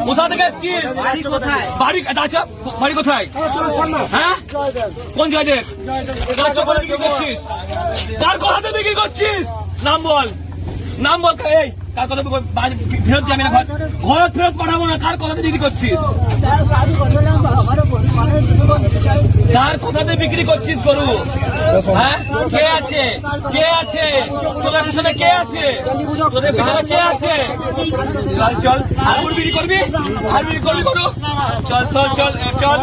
কোথা থেকে এসছিস বাড়ি বাড়ি বাড়ি কোথায়? হ্যাঁ কোন জায়গায় কার কথাতে বিক্রি করছিস নাম বল নাম বল এই, কার কথা ফেরত যাবি না, ঘর ফেরত পাঠাবো না, কার কথাতে বিক্রি করছিস? কার কথাতে বিক্রি করছিস, গরু? হ্যাঁ? কে আছে? কে আছে? তোদের পিছনে কে আছে? তোদের পিছনে কে আছে? চল চল, আর বিক্রি করবি? আর বিক্রি করবি, গরু? চল চল চল চল।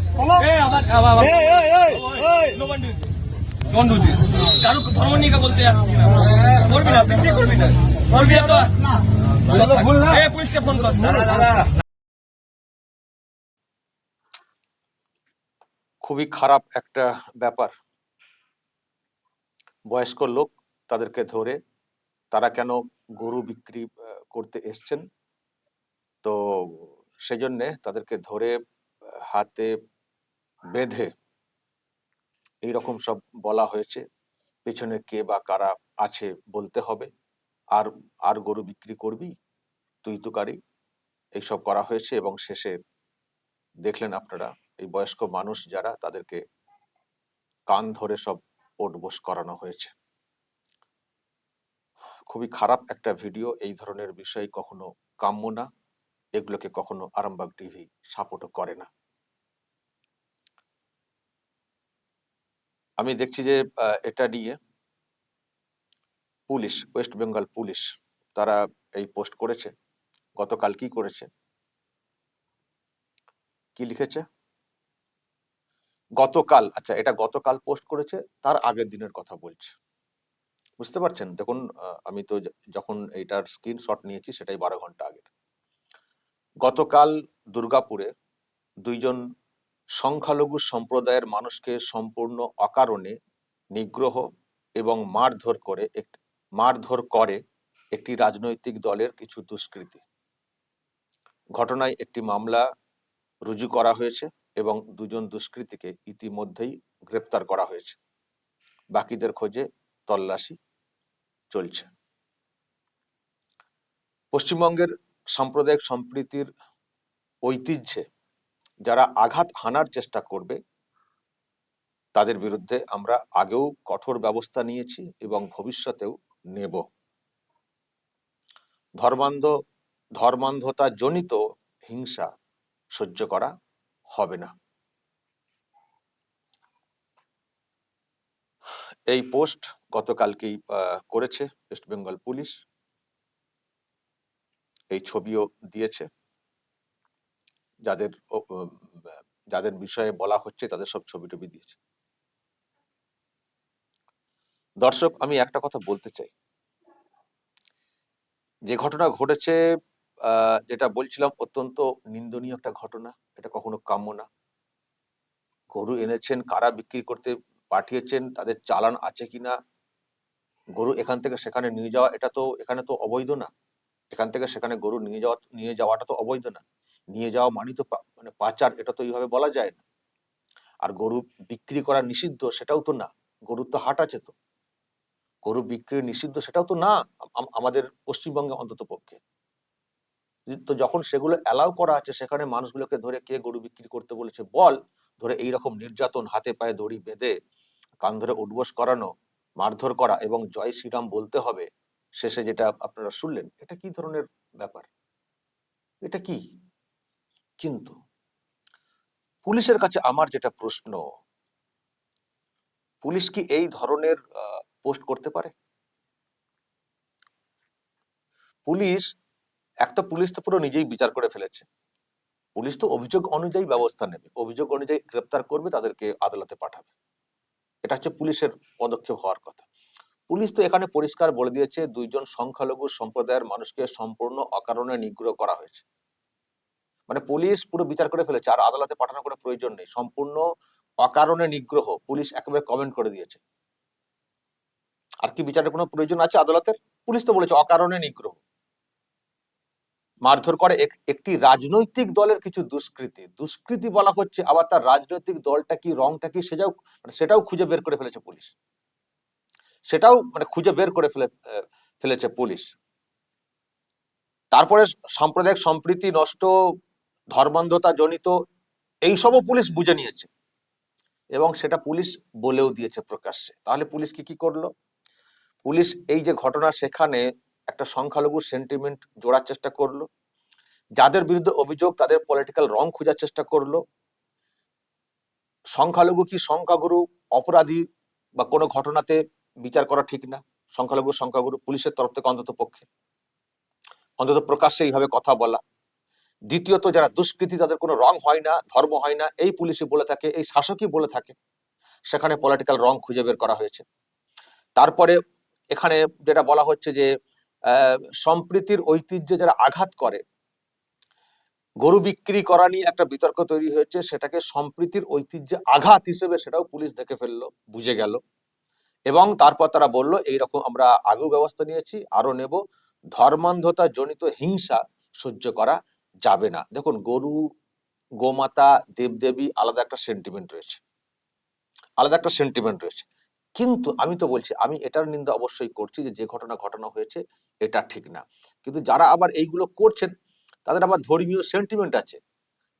কর ধর্ম বলতে আসছি না। করবি না পিছিয়ে করবি না। করবি না তো পুলিশকে ফোন কর। খুবই খারাপ একটা ব্যাপার। বয়স্ক লোক তাদেরকে ধরে তারা কেন গরু বিক্রি করতে এসছেন? তো সেজন্যে তাদেরকে ধরে হাতে বেঁধে এই রকম সব বলা হয়েছে। পেছনে কে বা কারা আছে বলতে হবে। আর আর গরু বিক্রি করবি, তুই তুকারি এইসব করা হয়েছে এবং শেষে দেখলেন আপনারা এই বয়স্ক মানুষ যারা, তাদেরকে কান ধরে সব ওটবোস করানো হয়েছে। খুবই খারাপ একটা ভিডিও, এই ধরনের বিষয় কখনো কাম্য না। এগুলোকে কখনো আরামবাগ টিভি সাপোর্টও করে না। আমি দেখছি যে এটা নিয়ে পুলিশ, ওয়েস্ট বেঙ্গল পুলিশ, তারা এই পোস্ট করেছে, গতকাল কি করেছে? কি লিখেছে? গতকাল আচ্ছা এটা গতকাল পোস্ট করেছে, তার আগের দিনের কথা বলছে। বুঝতে পারছেন? দেখুন আমি তো যখন এইটার স্ক্রিনশট নিয়েছি, সেটাই বারো ঘণ্টা আগের। গতকাল দুর্গাপুরে দুইজন সংখ্যালঘু সম্প্রদায়ের মানুষকে সম্পূর্ণ অকারণে নিগ্রহ এবং মারধর করে মারধর করে একটি রাজনৈতিক দলের কিছু দুষ্কৃতী। ঘটনায় একটি মামলা রুজু করা হয়েছে এবং দুজন দুষ্কৃতীকে ইতিমধ্যেই গ্রেপ্তার করা হয়েছে। বাকিদের খোঁজে তল্লাশি চলছে। পশ্চিমবঙ্গের সাম্প্রদায়িক সম্প্রীতির ঐতিহ্যে যারা আঘাত হানার চেষ্টা করবে, তাদের বিরুদ্ধে আমরা আগেও কঠোর ব্যবস্থা নিয়েছি এবং ভবিষ্যতেও নেব। ধর্মান্ধ ধর্মান্ধতা জনিত হিংসা সহ্য করা হবে না। এই পোস্ট গতকালকেই করেছে ওয়েস্ট বেঙ্গল পুলিশ এই ছবিও দিয়েছে। যাদের যাদের বিষয়ে বলা হচ্ছে তাদের সব ছবি টবি দিয়েছে। দর্শক, আমি একটা কথা বলতে চাই। যে ঘটনা ঘটেছে যেটা বলছিলাম, অত্যন্ত নিন্দনীয় একটা ঘটনা। এটা কখনো কাম্য না। গরু এনেছেন, কারা বিক্রি করতে পাঠিয়েছেন, তাদের চালান আছে কিনা গরু এখান থেকে সেখানে নিয়ে যাওয়া, এটা তো, এখানে তো অবৈধ না। এখান থেকে সেখানে গরু নিয়ে যাওয়া, নিয়ে যাওয়াটা তো অবৈধ না। নিয়ে যাওয়া মানে তো মানে পাচার, এটা তো এইভাবে বলা যায় না। আর গরু বিক্রি করা নিষিদ্ধ, সেটাও তো না। গরুর তো হাট আছে তো। গরু বিক্রি নিষিদ্ধ, সেটাও তো না আমাদের পশ্চিমবঙ্গে অন্তত পক্ষে। তো যখন সেগুলো অ্যালাউ করা আছে, সেখানে মানুষগুলোকে ধরে কে গরু বিক্রি করতে বলেছে বল, ধরে এই রকম নির্যাতন, হাতে পায়ে দড়ি বেঁধে, কান ধরে উঠবোস করানো, মারধর করা এবং জয় শ্রীরাম বলতে হবে, শেষে যেটা আপনারা শুনলেন, এটা কি ধরনের ব্যাপার? এটা কি? কিন্তু পুলিশের কাছে আমার যেটা প্রশ্ন, পুলিশ কি এই ধরনের পোস্ট করতে পারে? পুলিশ একটা পুলিশ তো পুরো নিজেই বিচার করে ফেলেছে। পুলিশ তো অভিযোগ অনুযায়ী ব্যবস্থা নেবে, অভিযোগ অনুযায়ী গ্রেপ্তার করবে, তাদেরকে আদালতে পাঠাবে। এটা হচ্ছে পুলিশের পদক্ষেপ হওয়ার কথা। পুলিশ তো এখানে পরিষ্কার বলে দিয়েছে, দুইজন সংখ্যালঘু সম্প্রদায়ের মানুষকে সম্পূর্ণ অকারণে নিগ্রহ করা হয়েছে। মানে পুলিশ পুরো বিচার করে ফেলেছে, আর আদালতে পাঠানোর কোনো প্রয়োজন নেই। সম্পূর্ণ অকারণে নিগ্রহ, পুলিশ একেবারে কমেন্ট করে দিয়েছে। আর কি বিচারের কোনো প্রয়োজন আছে আদালতের? পুলিশ তো বলেছে অকারণে নিগ্রহ। মারধর করে এক- একটি রাজনৈতিক দলের কিছু দুষ্কৃতি। দুষ্কৃতি বলা হচ্ছে আবার তার রাজনৈতিক দলটা কি, রংটা কি, সেটাও মানে সেটাও খুঁজে বের করে ফেলেছে পুলিশ। সেটাও মানে খুঁজে বের করে ফেলে ফেলেছে পুলিশ। তারপরে সাম্প্রদায়িক সম্প্রীতি নষ্ট ধর্মান্ধতা জনিত এইসবও পুলিশ বুঝে নিয়েছে। এবং সেটা পুলিশ বলেও দিয়েছে প্রকাশ্যে। তাহলে পুলিশ কি কি করল? পুলিশ এই যে ঘটনা সেখানে একটা সংখ্যালঘু সেন্টিমেন্ট জোড়ার চেষ্টা করল। যাদের বিরুদ্ধে অভিযোগ, তাদের পলিটিক্যাল রং খোঁজার চেষ্টা করল। সংখ্যালঘু কি সংখ্যাগুরু, অপরাধী বা কোনো ঘটনাতে বিচার করা ঠিক না? সংখ্যালঘু, সংখ্যাগুরু, পুলিশের তরফ থেকে অন্তত পক্ষে। অন্তত প্রকাশ্যে এইভাবে কথা বলা। দ্বিতীয়ত, যারা দুষ্কৃতী, তাদের কোনো রং হয় না, ধর্ম হয় না। এই পুলিশই বলে থাকে, এই শাসকই বলে থাকে। সেখানে পলিটিক্যাল রং খুঁজে বের করা হয়েছে। তারপরে এখানে যেটা বলা হচ্ছে যে সম্প্রীতির ঐতিহ্যে যারা আঘাত করে, গরু বিক্রি করা নিয়ে একটা বিতর্ক তৈরি হয়েছে। সেটাকে সম্প্রীতির ঐতিহ্যে আঘাত হিসেবে সেটাও পুলিশ দেখে ফেলল, বুঝে গেল। এবং তারপর তারা বলল, এইরকম আমরা আগেও ব্যবস্থা নিয়েছি আরও নেব। ধর্মান্ধতা জনিত হিংসা সহ্য করা যাবে না। দেখুন, গরু, গোমাতা, দেবদেবী আলাদা একটা সেন্টিমেন্ট রয়েছে। আলাদা একটা সেন্টিমেন্ট রয়েছে। কিন্তু আমি তো বলছি, আমি এটার নিন্দা অবশ্যই করছি যে যে ঘটনা ঘটনা হয়েছে, এটা ঠিক না। কিন্তু যারা আবার এইগুলো করছেন, তাদের আবার ধর্মীয় সেন্টিমেন্ট আছে।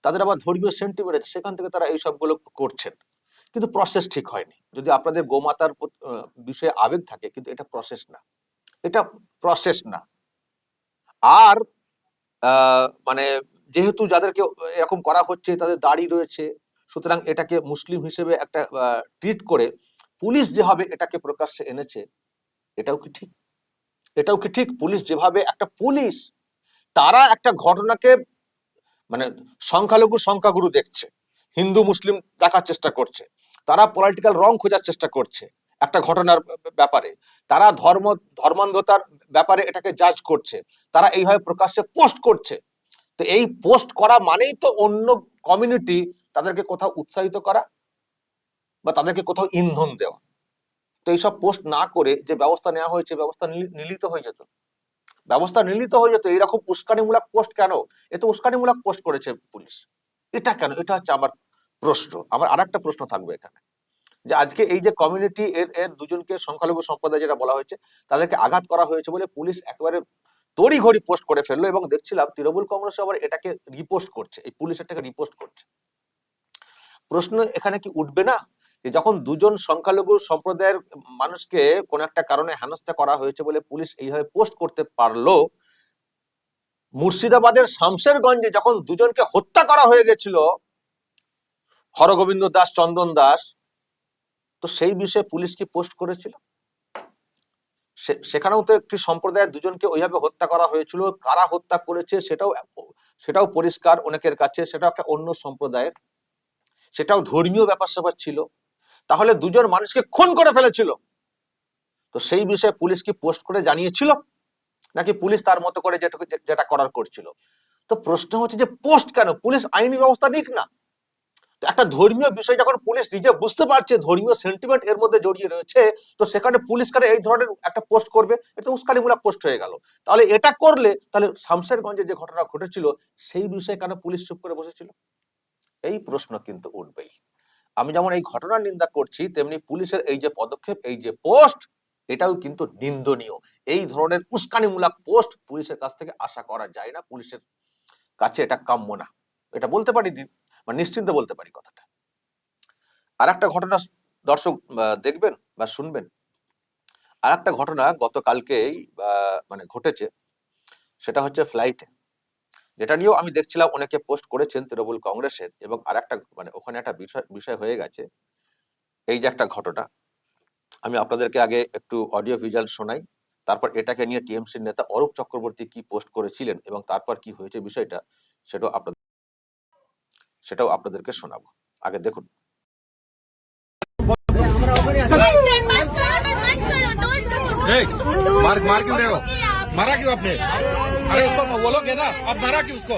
তাদের আবার ধর্মীয় সেন্টিমেন্ট আছে, সেখান থেকে তারা এই সবগুলো করছেন। কিন্তু প্রসেস ঠিক হয়নি। যদি আপনাদের গোমাতার বিষয়ে আবেগ থাকে, কিন্তু এটা প্রসেস না। এটা প্রসেস না। আর মানে যেহেতু যাদেরকে এরকম করা হচ্ছে, তাদের দাড়ি রয়েছে, সুতরাং এটাকে মুসলিম হিসেবে একটা ট্রিট করে পুলিশ যেভাবে এটাকে প্রকাশ্যে এনেছে, এটাও কি ঠিক? এটাও কি ঠিক? পুলিশ যেভাবে একটা পুলিশ, তারা একটা ঘটনাকে মানে সংখ্যালঘু সংখ্যাগুরু দেখছে, হিন্দু, মুসলিম দেখার চেষ্টা করছে, তারা পলিটিক্যাল রং খোঁজার চেষ্টা করছে একটা ঘটনার ব্যাপারে। তারা ধর্ম, ধর্মান্ধতার ব্যাপারে এটাকে জাজ করছে। তারা এইভাবে প্রকাশ্যে পোস্ট করছে। তো এই পোস্ট করা মানেই তো অন্য কমিউনিটি তাদেরকে কোথাও উৎসাহিত করা বা তাদেরকে কোথাও ইন্ধন দেওয়া। তো এইসব পোস্ট না করে যে ব্যবস্থা নেওয়া হয়েছে, ব্যবস্থা নিলিত হয়ে যেত। ব্যবস্থা নিলিত হয়ে যেত, এইরকম উস্কানিমূলক পোস্ট কেন? এ তো উস্কানিমূলক পোস্ট করেছে পুলিশ। এটা কেন? এটা হচ্ছে আমার প্রশ্ন। আমার আর একটা প্রশ্ন থাকবে এখানে। যে আজকে এই যে কমিউনিটি এর এর দুজনকে সংখ্যালঘু সম্প্রদায় যেটা বলা হয়েছে, তাদেরকে আঘাত করা হয়েছে বলে পুলিশ একেবারে তড়ি ঘড়ি পোস্ট করে ফেলল এবং দেখছিলাম তৃণমূল কংগ্রেস আবার এটাকে রিপোস্ট করছে, এই পুলিশ এটাকে রিপোস্ট করছে। প্রশ্ন এখানে কি উঠবে না? যে যখন দুজন সংখ্যালঘু সম্প্রদায়ের মানুষকে কোন একটা কারণে হেনস্থা করা হয়েছে বলে পুলিশ এইভাবে পোস্ট করতে পারল, মুর্শিদাবাদের শামশেরগঞ্জে যখন দুজনকে হত্যা করা হয়ে গেছিল, হরগোবিন্দ দাস, চন্দন দাস তো সেই বিষয়ে পুলিশ কি পোস্ট করেছিল? সেখানেও তো একটি সম্প্রদায়ের দুজনকে ওইভাবে হত্যা করা হয়েছিল। কারা হত্যা করেছে সেটাও সেটাও পরিষ্কার অনেকের কাছে সেটা একটা অন্য সম্প্রদায়ের। সেটাও ধর্মীয় ব্যাপার স্যাপার ছিল। তাহলে দুজন মানুষকে খুন করে ফেলেছিল। তো সেই বিষয়ে পুলিশ কি পোস্ট করে জানিয়েছিল? নাকি পুলিশ তার মতো করে যেটা যেটা করার করছিল? তো প্রশ্ন হচ্ছে যে পোস্ট কেন? পুলিশ আইনি ব্যবস্থা নিক না। একটা ধর্মীয় বিষয় যখন পুলিশ নিজে বুঝতে পারছে, ধর্মীয় সেন্টিমেন্ট এর মধ্যে জড়িয়ে রয়েছে, তো সেখানে পুলিশ কেন এই ধরনের একটা পোস্ট করবে? এটা উস্কানিমূলক পোস্ট হয়ে গেল। তাহলে এটা করলে, তাহলে শামশেরগঞ্জে যে ঘটনা ঘটেছিল, সেই বিষয়ে কেন পুলিশ চুপ করে বসেছিল? এই প্রশ্ন কিন্তু উঠবেই। আমি যেমন এই ঘটনার নিন্দা করছি, তেমনি পুলিশের এই যে পদক্ষেপ, এই যে পোস্ট এটাও কিন্তু নিন্দনীয়। এই ধরনের উস্কানিমূলক পোস্ট পুলিশের কাছ থেকে আশা করা যায় না। পুলিশের কাছে এটা কাম্য না। এটা বলতে পারি মানে নিশ্চিন্তে বলতে পারি কথাটা। আর একটা ঘটনা দর্শক দেখবেন বা শুনবেন। আর একটা ঘটনা গতকালকেই মানে ঘটেছে, সেটা হচ্ছে ফ্লাইটে যেটা নিয়েও আমি দেখছিলাম, অনেকে পোস্ট করেছেন তৃণমূল কংগ্রেসের এবং আর একটা মানে ওখানে একটা বিষয় বিষয় হয়ে গেছে। এই যে একটা ঘটনা, আমি আপনাদেরকে আগে একটু অডিও ভিজুয়াল শোনাই। তারপর এটাকে নিয়ে টিএমসির নেতা অরূপ চক্রবর্তী কি পোস্ট করেছিলেন এবং তারপর কি হয়েছে বিষয়টা, সেটাও আপনাদের সেটাও আপনাদেরকে শোনাবো আগে দেখুন सर मत करो सर मत करो डोंट डू देख मार मार क्यों रहे हो मारा क्यों आपने अरे उसको बोलोगे ना आप मारा क्यों उसको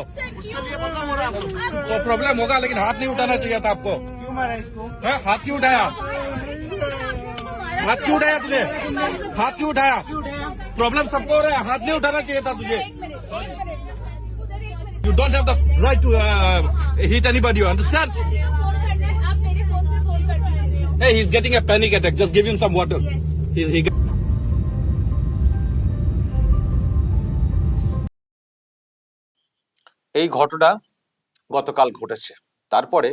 तो प्रॉब्लम होगा लेकिन हाथ नहीं उठाना चाहिए था आपको क्यों मारा इसको हैं? हाथ क्यों उठाया हाथ क्यों उठाया तुझे हाथ क्यों उठाया प्रॉब्लम सबको हो रहा है हाथ नहीं उठाना चाहिए था तुझे You don't have the right to uh, hit anybody, you understand? Hey, he's getting a panic attack. Just give him some water. Yes. He, he এই ঘটনা গতকাল ঘটেছে তারপরে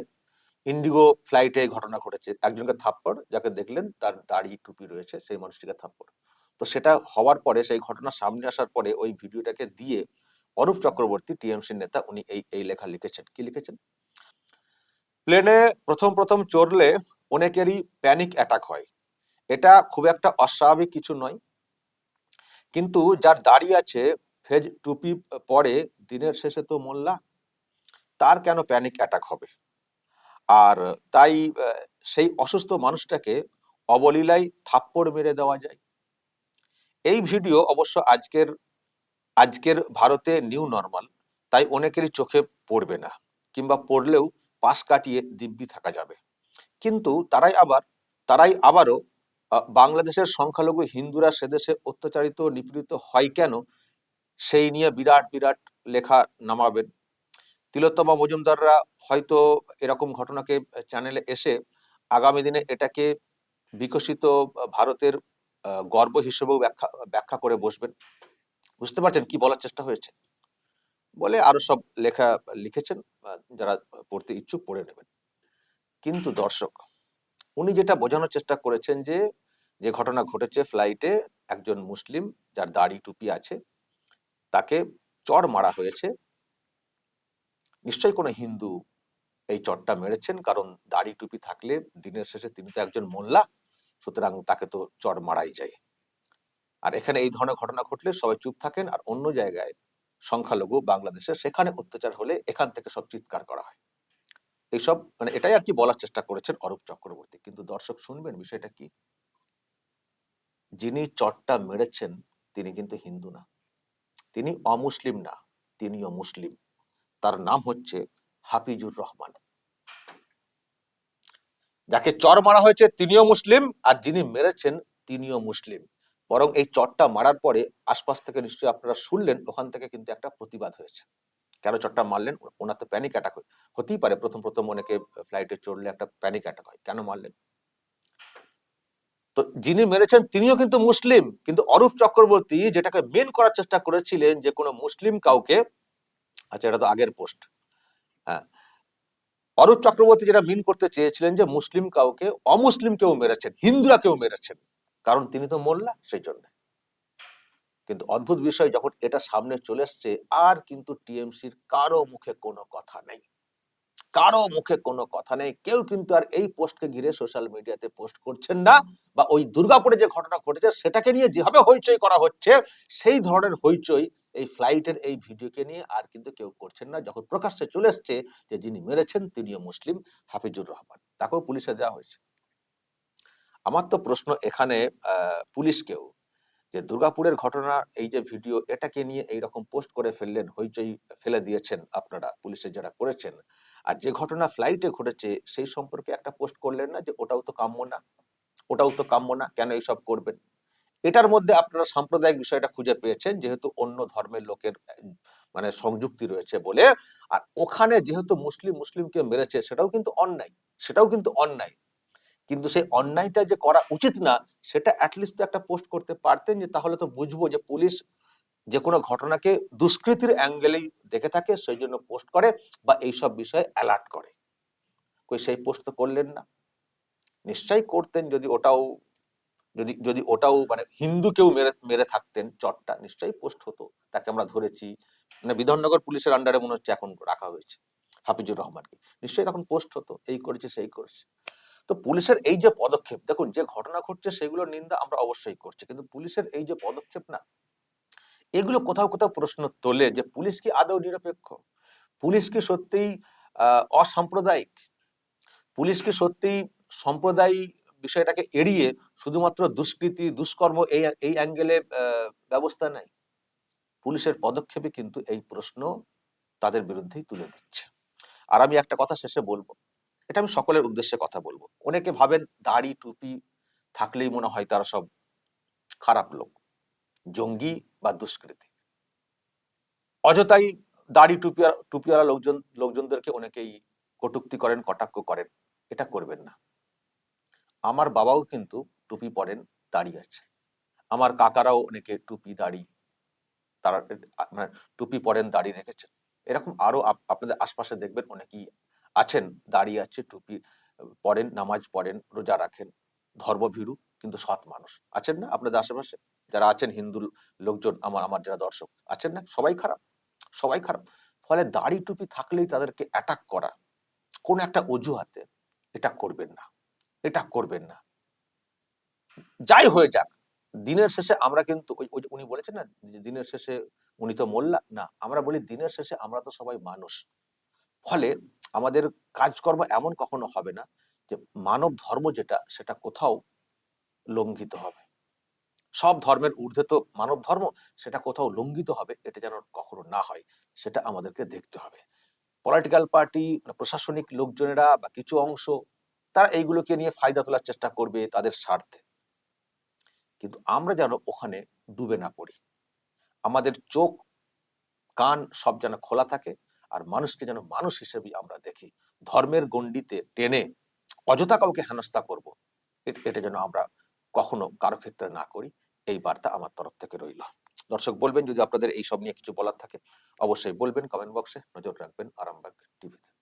ইন্ডিগো ফ্লাইটে ঘটনা ঘটেছে একজনকে থাপ্পড় যাকে দেখলেন তার দাড়ি টুপি রয়েছে সেই মানুষটিকে থাপ্পড় তো সেটা হওয়ার পরে সেই ঘটনা সামনে আসার পরে ওই ভিডিওটাকে দিয়ে অরূপ চক্রবর্তী, টিএমসির নেতা, উনি এই এই লেখা লিখেছেন। কি লিখেছেন? প্লেনে প্রথম প্রথম চড়লে অনেকেরই প্যানিক অ্যাটাক হয়। এটা খুব একটা অস্বাভাবিক কিছু নয়। কিন্তু যার দাড়ি আছে, ফেজ টুপি পরে দিনের শেষে তো মোল্লা, তার কেন প্যানিক অ্যাটাক হবে? আর তাই সেই অসুস্থ মানুষটাকে অবলীলায় থাপ্পড় মেরে দেওয়া যায়। এই ভিডিও অবশ্য আজকের আজকের ভারতে নিউ নর্মাল তাই অনেকেরই চোখে পড়বে না, কিংবা পড়লেও পাশ কাটিয়ে দিব্যি থাকা যাবে। কিন্তু তারাই আবার, তারাই আবারও বাংলাদেশের সংখ্যালঘু হিন্দুরা সেদেশে অত্যাচারিত, নিপীড়িত হয় কেন, সেই নিয়ে বিরাট বিরাট লেখা নামাবেন। তিলোত্তমা মজুমদাররা হয়তো এরকম ঘটনাকে চ্যানেলে এসে আগামী দিনে এটাকে বিকশিত ভারতের গর্ব হিসেবেও ব্যাখ্যা ব্যাখ্যা করে বসবেন। বুঝতে পারছেন কি বলার চেষ্টা হয়েছে? বলে আরও সব লেখা লিখেছেন যারা পড়তে ইচ্ছুক পড়ে নেবেন। কিন্তু দর্শক, উনি যেটা বোঝানোর চেষ্টা করেছেন যে যে ঘটনা ঘটেছে ফ্লাইটে একজন মুসলিম যার দাড়ি টুপি আছে, তাকে চর মারা হয়েছে। নিশ্চয়ই কোনো হিন্দু এই চটটা মেরেছেন, কারণ দাড়ি টুপি থাকলে দিনের শেষে তিনি তো একজন মোল্লা, সুতরাং তাকে তো চড় মারাই যায়। আর এখানে এই ধরনের ঘটনা ঘটলে সবাই চুপ থাকেন আর অন্য জায়গায় সংখ্যালঘু বাংলাদেশে সেখানে অত্যাচার হলে এখান থেকে সব চিৎকার করা হয়। এইসব মানে এটাই আর কি বলার চেষ্টা করেছেন অরূপ চক্রবর্তী। কিন্তু দর্শক শুনবেন বিষয়টা কি? যিনি চটটা মেরেছেন, তিনি কিন্তু হিন্দু না। তিনি অমুসলিম না, তিনিও মুসলিম। তার নাম হচ্ছে হাফিজুর রহমান। যাকে চর মারা হয়েছে, তিনিও মুসলিম, আর যিনি মেরেছেন, তিনিও মুসলিম। বরং এই চটটা মারার পরে আশপাশ থেকে নিশ্চয়ই আপনারা শুনলেন, ওখান থেকে কিন্তু একটা প্রতিবাদ হয়েছে। কেন চটটা মারলেন? ওনার তো প্যানিক অ্যাটাক হতেই পারে প্রথম প্রথম অনেকে ফ্লাইটে চড়লে একটা প্যানিক অ্যাটাক হয়। কেন মারলেন? তো যিনি মেরেছেন তিনিও কিন্তু মুসলিম। কিন্তু অরূপ চক্রবর্তী যেটাকে মেন করার চেষ্টা করেছিলেন যে কোনো মুসলিম কাউকে আচ্ছা এটা তো আগের পোস্ট হ্যাঁ অরূপ চক্রবর্তী যেটা মিন করতে চেয়েছিলেন যে মুসলিম কাউকে, অমুসলিম কেউ মেরেছেন, হিন্দুরা কেউ মেরেছেন। কারণ তিনি তো মোল্লা সেই জন্য কিন্তু অদ্ভুত বিষয়, যখন এটা সামনে চলে এসছে, আর কিন্তু টিএমসির কারও মুখে কোনো কথা নেই। কারও মুখে কোনো কথা নেই। কেউ কিন্তু আর এই পোস্টকে ঘিরে সোশ্যাল মিডিয়াতে পোস্ট করছেন না বা ওই দুর্গাপুরে যে ঘটনা ঘটেছে, সেটাকে নিয়ে যেভাবে হইচই করা হচ্ছে, সেই ধরনের হইচই এই ফ্লাইটের এই ভিডিওকে নিয়ে আর কিন্তু কেউ করছেন না। যখন প্রকাশ্যে চলে এসছে যে যিনি মেরেছেন, তিনিও মুসলিম, হাফিজুর রহমান। তাকেও পুলিশে দেওয়া হয়েছে। আমার তো প্রশ্ন এখানে পুলিশকেও যে দুর্গাপুরের ঘটনা, এই যে ভিডিও, এটাকে নিয়ে এই রকম পোস্ট করে ফেললেন, হইচই ফেলে দিয়েছেন আপনারা পুলিশের যারা করেছেন। আর যে ঘটনা ফ্লাইটে ঘটেছে, সেই সম্পর্কে একটা পোস্ট করলেন না যে ওটাও তো কাম্য না? ওটাও তো কাম্য না? কেন এইসব করবেন? এটার মধ্যে আপনারা সাম্প্রদায়িক বিষয়টা খুঁজে পেয়েছেন, যেহেতু অন্য ধর্মের লোকের মানে সংযুক্তি রয়েছে বলে। আর ওখানে যেহেতু মুসলিম, মুসলিমকে মেরেছে, সেটাও কিন্তু অন্যায়, সেটাও কিন্তু অন্যায়। কিন্তু সেই অন্যায়টা যে করা উচিত না, সেটা অ্যাটলিস্ট তো একটা পোস্ট করতে পারতেন যে তাহলে তো বুঝব যে পুলিশ যে কোনো ঘটনাকে দুষ্কৃতির অ্যাঙ্গেলেই দেখে থাকে, সেই জন্য পোস্ট করে বা এইসব বিষয়ে অ্যালার্ট করে। কই সেই পোস্ট তো করলেন না। নিশ্চয়ই করতেন যদি ওটাও, যদি যদি ওটাও মানে হিন্দু কেউ মেরে মেরে থাকতেন চটটা, নিশ্চয়ই পোস্ট হতো। তাকে আমরা ধরেছি। মানে বিধাননগর পুলিশের আন্ডারে মনে হচ্ছে এখন রাখা হয়েছে, হাফিজুর রহমানকে। নিশ্চয়ই তখন পোস্ট হতো, এই করেছে, সেই করেছে। তো পুলিশের এই যে পদক্ষেপ, দেখুন যে ঘটনা ঘটছে সেগুলোর নিন্দা আমরা অবশ্যই করছি। কিন্তু পুলিশের এই যে পদক্ষেপ না, এগুলো কোথাও কোথাও প্রশ্ন তোলে যে পুলিশ কি আদৌ নিরপেক্ষ? পুলিশ কি সত্যিই অসাম্প্রদায়িক? পুলিশ কি সত্যিই সম্প্রদায় বিষয়টাকে এড়িয়ে শুধুমাত্র দুষ্কৃতি, দুষ্কর্ম এই এই অ্যাঙ্গেলে ব্যবস্থা নাই পুলিশের পদক্ষেপে কিন্তু এই প্রশ্ন তাদের বিরুদ্ধেই তুলে দিচ্ছে আর আমি একটা কথা শেষে বলব। এটা আমি সকলের উদ্দেশ্যে কথা বলব। অনেকে ভাবেন দাড়ি, টুপি থাকলেই মনে হয় তারা সব খারাপ লোক, জঙ্গি বা দুষ্কৃতী। অযথাই দাড়ি টুপিয়া টুপিওয়ালা লোকজন, লোকজনদেরকে অনেকেই কটুক্তি করেন, কটাক্ষ করেন, এটা করবেন না। আমার বাবাও কিন্তু টুপি পরেন, দাড়ি আছে। আমার কাকারাও অনেকে টুপি, দাড়ি, তারা মানে টুপি পরেন, দাড়ি রেখেছেন। এরকম আরও আপ- আপনাদের আশপাশে দেখবেন অনেকেই আছেন, দাঁড়িয়ে আছে, টুপি পড়েন নামাজ পড়েন, রোজা রাখেন। ধর্মভীরু, কিন্তু সৎ মানুষ। আছেন না আপনাদের আশেপাশে? যারা আছেন হিন্দু লোকজন, আমার আমার যারা দর্শক, আছেন না? সবাই খারাপ সবাই খারাপ। ফলে দাড়ি, টুপি থাকলেই তাদেরকে অ্যাটাক করা, কোন একটা অজুহাতে এটা করবেন না, এটা করবেন না। যাই হয়ে যাক, দিনের শেষে আমরা কিন্তু ওই উনি বলেছেন না দিনের শেষে উনি তো মোল্লা, না, আমরা বলি দিনের শেষে আমরা তো সবাই মানুষ। ফলে আমাদের কাজকর্ম এমন কখনো হবে না যে মানব ধর্ম যেটা, সেটা কোথাও লঙ্ঘিত হবে। সব ধর্মের ঊর্ধ্বে তো মানব ধর্ম, সেটা কোথাও লঙ্ঘিত হবে, এটা যেন কখনো না হয়, সেটা আমাদেরকে দেখতে হবে। পলিটিক্যাল পার্টি প্রশাসনিক লোকজনেরা বা কিছু অংশ, তারা এইগুলোকে নিয়ে ফায়দা তোলার চেষ্টা করবে তাদের স্বার্থে। কিন্তু আমরা যেন ওখানে ডুবে না পড়ি। আমাদের চোখ, কান সব যেন খোলা থাকে আর মানুষকে যেন মানুষ হিসেবে আমরা দেখি। ধর্মের গণ্ডিতে টেনে অযথা কাউকে হেনস্থা করব। এটা যেন আমরা কখনো কারও ক্ষেত্রে না করি। এই বার্তা আমার তরফ থেকে রইল। দর্শক বলবেন, যদি আপনাদের এই সব নিয়ে কিছু বলার থাকে, অবশ্যই বলবেন কমেন্ট বক্সে নজর রাখবেন, আরামবাগ টিভিতে